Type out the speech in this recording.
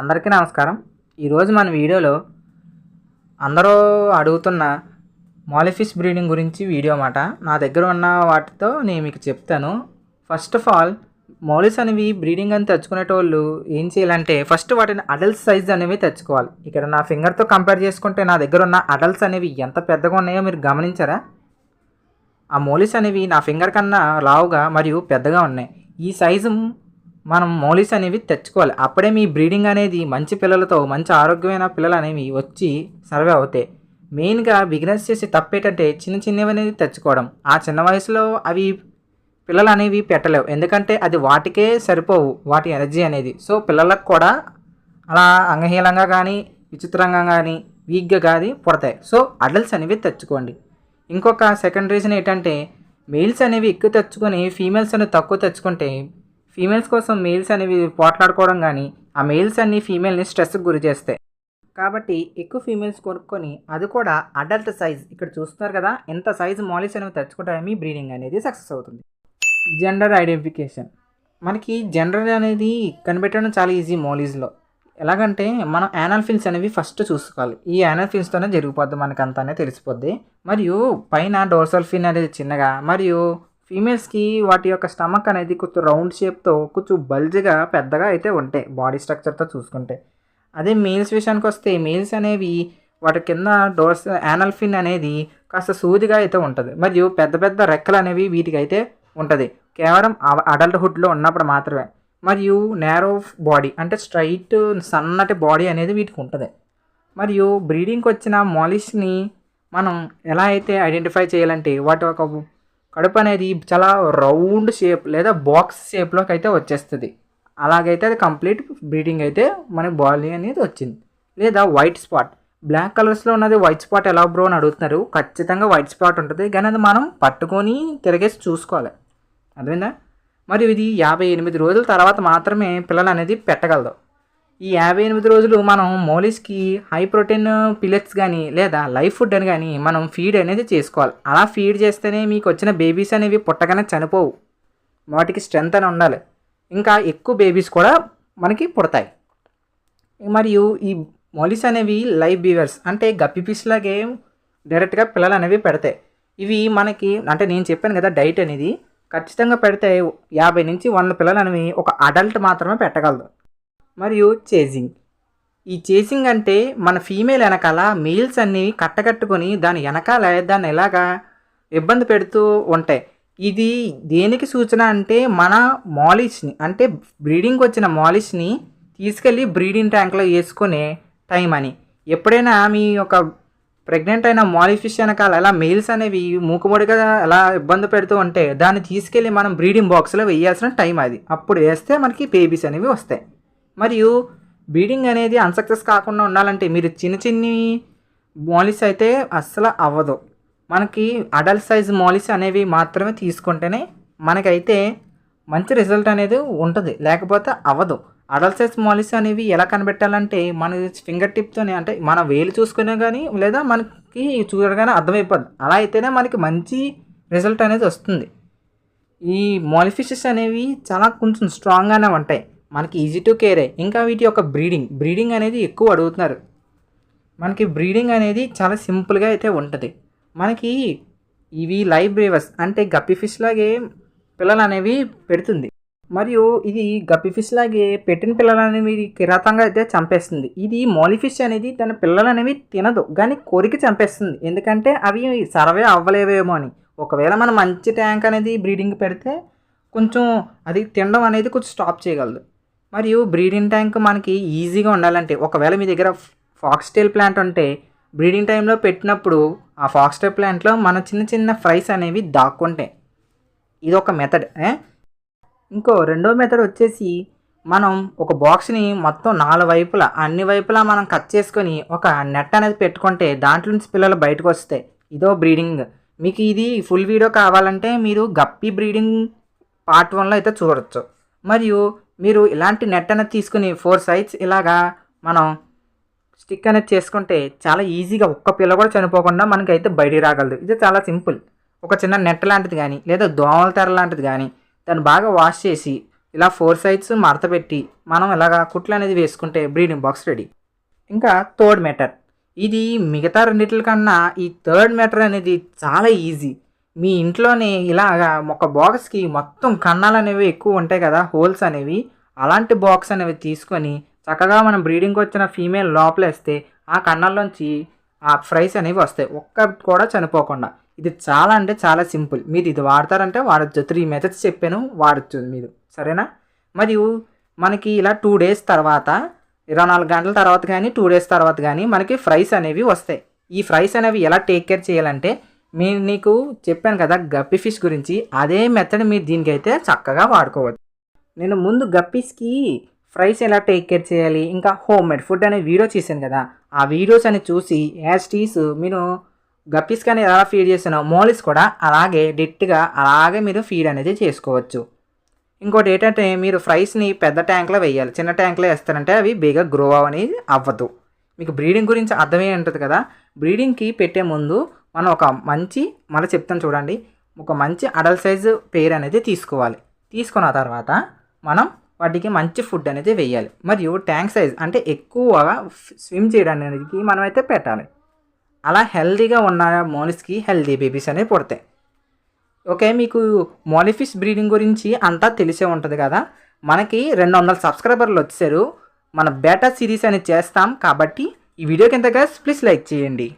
అందరికీ నమస్కారం. ఈరోజు మన వీడియోలో అందరూ అడుగుతున్న మాలిఫిష్ బ్రీడింగ్ గురించి వీడియో అన్నమాట. నా దగ్గర ఉన్న వాటితో నేను మీకు చెప్తాను. ఫస్ట్ ఆఫ్ ఆల్ మౌలిస్ అనేవి బ్రీడింగ్ అని తెచ్చుకునేటోళ్ళు ఏం చేయాలంటే ఫస్ట్ వాటిని అడల్ట్ సైజ్ అనేవి తెచ్చుకోవాలి. ఇక్కడ నా ఫింగర్తో కంపేర్ చేసుకుంటే నా దగ్గర ఉన్న అడల్ట్స్ అనేవి ఎంత పెద్దగా ఉన్నాయో మీరు గమనించారా? ఆ మోలిస్ అనేవి నా ఫింగర్ కన్నా లావుగా మరియు పెద్దగా ఉన్నాయి. ఈ సైజు మనం మోలిస్ అనేవి తెచ్చుకోవాలి. అప్పుడే మీ బ్రీడింగ్ అనేది మంచి పిల్లలతో మంచి ఆరోగ్యమైన పిల్లలు అనేవి వచ్చి సర్వే అవుతాయి. మెయిన్గా బిగినెస్ చేసే తప్పేటంటే చిన్న చిన్నవి అనేది తెచ్చుకోవడం. ఆ చిన్న వయసులో అవి పిల్లలు అనేవి పెట్టలేవు. ఎందుకంటే అది వాటికే సరిపోవు వాటి ఎనర్జీ అనేది. సో పిల్లలకు కూడా అలా అంగహీనంగా కానీ విచిత్రంగా కానీ వీక్గా కానీ పుడతాయి. సో అడల్ట్స్ అనేవి తెచ్చుకోండి. ఇంకొక సెకండ్ రీజన్ ఏంటంటే మేల్స్ అనేవి ఎక్కువ తెచ్చుకొని ఫీమేల్స్ అనేవి తక్కువ తెచ్చుకుంటే ఫీమేల్స్ కోసం మేల్స్ అనేవి పోట్లాడుకోవడం కానీ ఆ మేల్స్ అన్ని ఫీమేల్ని స్ట్రెస్కి గురి చేస్తాయి. కాబట్టి ఎక్కువ ఫీమేల్స్ కొనుక్కొని అది కూడా అడల్ట్ సైజ్. ఇక్కడ చూస్తున్నారు కదా ఎంత సైజ్ మాలిస్ అనేవి తెచ్చుకుంటే మీ బ్రీడింగ్ అనేది సక్సెస్ అవుతుంది. Gender identification. మనకి జెండర్ అనేది కనిపెట్టడం చాలా ఈజీ మోలీస్లో ఎలాగంటే మనం యానల్ ఫిల్స్ అనేవి ఫస్ట్ చూసుకోవాలి. ఈ యానల్ ఫిల్స్తోనే జరిగిపోద్ది మనకు అంతానే తెలిసిపోద్ది. మరియు పైన డోర్సల్ ఫిన్ అనేది చిన్నగా మరియు ఫీమేల్స్కి వాటి యొక్క స్టమక్ అనేది కొంచెం రౌండ్ షేప్తో కొంచెం బల్జ్గా పెద్దగా అయితే ఉంటాయి బాడీ స్ట్రక్చర్తో చూసుకుంటే. అదే మేల్స్ విషయానికి వస్తే మేల్స్ అనేవి వాటి కింద డోర్స్ యానల్ ఫిన్ అనేది కాస్త సూదిగా అయితే ఉంటుంది. మరియు పెద్ద పెద్ద రెక్కలు అనేవి వీటికి అయితే ఉంటుంది. కేవలం అడల్ట్హుడ్లో ఉన్నప్పుడు మాత్రమే. మరియు నేరో బాడీ అంటే స్ట్రైట్ సన్నటి బాడీ అనేది వీటికి ఉంటుంది. మరియు బ్రీడింగ్కి వచ్చిన మాలిష్ని మనం ఎలా అయితే ఐడెంటిఫై చేయాలంటే వాటి ఒక కడుపు అనేది చాలా రౌండ్ షేప్ లేదా బాక్స్ షేప్లోకి అయితే వచ్చేస్తుంది. అలాగైతే అది కంప్లీట్ బ్రీడింగ్ అయితే మనకి బాడీ అనేది వచ్చింది. లేదా వైట్ స్పాట్. బ్లాక్ కలర్స్లో ఉన్నది వైట్ స్పాట్ ఎలా బ్రో అని అడుగుతున్నారు? ఖచ్చితంగా వైట్ స్పాట్ ఉంటుంది. కానీ అది మనం పట్టుకొని తిరిగేసి చూసుకోవాలి. అర్థమైందా? మరియు ఇది యాభై ఎనిమిది రోజుల తర్వాత మాత్రమే పిల్లలు అనేది పెట్టగలదు. ఈ యాభై ఎనిమిది రోజులు మనం మోలిస్కి హై ప్రోటీన్ పిల్లెట్స్ కానీ లేదా లైఫ్ ఫుడ్ అని కానీ మనం ఫీడ్ అనేది చేసుకోవాలి. అలా ఫీడ్ చేస్తేనే మీకు వచ్చిన బేబీస్ అనేవి పుట్టగానే చనిపోవు. వాటికి స్ట్రెంత్ అని ఉండాలి. ఇంకా ఎక్కువ బేబీస్ కూడా మనకి పుడతాయి. మరియు ఈ మొలిస్ అనేవి లైవ్ బీవర్స్ అంటే గప్పి ఫిష్ లాగే డైరెక్ట్గా పిల్లలు అనేవి పెడతాయి. ఇవి మనకి అంటే నేను చెప్పాను కదా డైట్ అనేది ఖచ్చితంగా పెడితే యాభై నుంచి వంద పిల్లలు అనేవి ఒక అడల్ట్ మాత్రమే పెట్టగలదు. మరియు చేజింగ్ ఈ చేసింగ్ అంటే మన ఫీమేల్ వెనకాల మేల్స్ అన్ని కట్టకట్టుకొని దాని వెనకాల దాన్ని ఎలాగా ఇబ్బంది పెడుతూ ఉంటాయి. ఇది దేనికి సూచన అంటే మన మాలిష్ని అంటే బ్రీడింగ్ వచ్చిన మాలిష్ని తీసుకెళ్ళి బ్రీడింగ్ ట్యాంక్లో వేసుకునే టైం అని. ఎప్పుడైనా మీ యొక్క ప్రెగ్నెంట్ అయిన మాలిఫిష్ వెనకాల ఎలా మెయిల్స్ అనేవి మూకుముడిగా ఎలా ఇబ్బంది పెడుతూ ఉంటే దాన్ని తీసుకెళ్ళి మనం బ్రీడింగ్ బాక్స్లో వేయాల్సిన టైం అది. అప్పుడు వేస్తే మనకి బేబీస్ అనేవి వస్తాయి. మరియు బీడింగ్ అనేది అన్సక్సెస్ కాకుండా ఉండాలంటే మీరు చిన్న చిన్ని మాలిస్ అయితే అస్సలు అవ్వదు. మనకి అడల్ట్ సైజ్ మాలిస్ అనేవి మాత్రమే తీసుకుంటేనే మనకైతే మంచి రిజల్ట్ అనేది ఉంటుంది. లేకపోతే అవ్వదు. అడల్ట్ సైజ్ మాలిస్ అనేవి ఎలా కనిపెట్టాలంటే మన ఫింగర్ టిప్తోనే అంటే మన వేలు చూసుకునే కానీ లేదా మనకి చూడగానే అర్థమైపోద్ది అలా అయితేనే మనకి మంచి రిజల్ట్ అనేది వస్తుంది. ఈ మాలిఫిషెస్ అనేవి చాలా కొంచెం స్ట్రాంగ్గానే ఉంటాయి. మనకి ఈజీ టు కేర్ ఇంకా వీటి యొక్క బ్రీడింగ్ బ్రీడింగ్ అనేది ఎక్కువ అడుగుతున్నారు. మనకి బ్రీడింగ్ అనేది చాలా సింపుల్గా అయితే ఉంటుంది. మనకి ఇవి లైవ్ బ్రేవర్స్ అంటే గప్పి ఫిష్ లాగే పిల్లలు అనేవి పెడుతుంది. మరియు ఇది గప్పి ఫిష్ లాగే పెట్టిన పిల్లలు అనేవి కిరాతంగా అయితే చంపేస్తుంది. ఇది మోలిఫిష్ అనేది తన పిల్లలు అనేవి తినదు కానీ కోరిక చంపేస్తుంది. ఎందుకంటే అవి సర్వే అవ్వలేవేమో అని. ఒకవేళ మనం మంచి ట్యాంక్ అనేది బ్రీడింగ్ పెడితే కొంచెం అది తినడం అనేది కొంచెం స్టాప్ చేయగలదు. మరియు బ్రీడింగ్ ట్యాంక్ మనకి ఈజీగా ఉండాలంటే ఒకవేళ మీ దగ్గర ఫాక్స్టైల్ ప్లాంట్ ఉంటే బ్రీడింగ్ టైంలో పెట్టినప్పుడు ఆ ఫాక్స్టైల్ ప్లాంట్లో మన చిన్న చిన్న ఫ్రైస్ అనేవి దాక్కుంటాయి ఇది ఒక మెథడ్ ఇంకో రెండో మెథడ్ వచ్చేసి మనం ఒక బాక్స్ని మొత్తం నాలుగు వైపులా అన్ని వైపులా మనం కట్ చేసుకొని ఒక నెట్ అనేది పెట్టుకుంటే దాంట్లో నుంచి పిల్లలు బయటకు వస్తాయి. ఇదో బ్రీడింగ్. మీకు ఇది ఫుల్ వీడియో కావాలంటే మీరు గప్పి బ్రీడింగ్ పార్ట్ వన్లో అయితే చూడొచ్చు. మరియు మీరు ఇలాంటి నెట్ అనేది తీసుకుని ఫోర్ సైడ్స్ ఇలాగా మనం స్టిక్ అనేది చేసుకుంటే చాలా ఈజీగా ఒక్క పిల్ల కూడా చనిపోకుండా మనకైతే బయటికి రాగలదు. ఇది చాలా సింపుల్. ఒక చిన్న నెట్ లాంటిది కానీ లేదా దోమల తెర లాంటిది కానీ దాన్ని బాగా వాష్ చేసి ఇలా ఫోర్ సైడ్స్ మడత పెట్టి మనం ఇలాగా కుట్లు అనేది వేసుకుంటే బ్రీడింగ్ బాక్స్ రెడీ. ఇంకా థర్డ్ మెటర్ ఇది మిగతా రెండిట్ల కన్నా ఈ థర్డ్ మెటర్ అనేది చాలా ఈజీ. మీ ఇంట్లోనే ఇలాగా ఒక బాక్స్కి మొత్తం కన్నాలు అనేవి ఎక్కువ ఉంటాయి కదా హోల్స్ అనేవి. అలాంటి బాక్స్ అనేవి తీసుకొని చక్కగా మనం బ్రీడింగ్కి వచ్చిన ఫీమేల్ లోపలేస్తే ఆ కన్నాల్లోంచి ఆ ఫ్రైస్ అనేవి వస్తాయి. ఒక్క కూడా చనిపోకుండా. ఇది చాలా అంటే చాలా సింపుల్. మీరు ఇది వాడతారంటే వాడచ్చు. త్రీ మెథడ్స్ చెప్పాను వాడచ్చు మీరు. సరేనా? మరియు మనకి ఇలా టూ డేస్ తర్వాత ఇరవై నాలుగు గంటల తర్వాత కానీ టూ డేస్ తర్వాత కానీ మనకి ఫ్రైస్ అనేవి వస్తాయి. ఈ ఫ్రైస్ అనేవి ఎలా టేక్ కేర్ చేయాలంటే మీ నీకు చెప్పాను కదా గప్పి ఫిష్ గురించి అదే మెథడ్ మీరు దీనికైతే చక్కగా వాడుకోవచ్చు. నేను ముందు గప్పీస్కి ఫ్రైస్ ఎలా టేక్ కేర్ చేయాలి ఇంకా హోమ్ మేడ్ ఫుడ్ అనే వీడియో చేశాను కదా ఆ వీడియోస్ అని చూసి యాజ్ టీస్ మీరు గప్పీస్ కానీ ఎలా ఫీడ్ చేసానో మోలిస్ కూడా అలాగే డిట్గా అలాగే మీరు ఫీడ్ అనేది చేసుకోవచ్చు. ఇంకోటి ఏంటంటే మీరు ఫ్రైస్ని పెద్ద ట్యాంక్లో వేయాలి. చిన్న ట్యాంక్లో వేస్తారంటే అవి బేగా గ్రో అనేది అవ్వదు. మీకు బ్రీడింగ్ గురించి అర్థమే ఉంటుంది కదా బ్రీడింగ్కి పెట్టే ముందు మనం ఒక మంచి మళ్ళీ చెప్తాను చూడండి. ఒక మంచి అడల్ సైజు పేరు అనేది తీసుకోవాలి. తీసుకున్న తర్వాత మనం వాటికి మంచి ఫుడ్ అనేది వేయాలి. మరియు ట్యాంక్ సైజ్ అంటే ఎక్కువగా స్విమ్ చేయడానికి మనం అయితే పెట్టాలి. అలా హెల్తీగా ఉన్న మోనిస్కి హెల్తీ బేబీస్ అనేవి పుడతాయి. ఓకే మీకు మోలిఫిష్ బ్రీడింగ్ గురించి అంతా తెలిసే ఉంటుంది కదా? మనకి రెండు వందల సబ్స్క్రైబర్లు వచ్చారు. మన బేటా సిరీస్ అనేది చేస్తాం కాబట్టి ఈ వీడియో కింద ప్లీజ్ లైక్ చేయండి.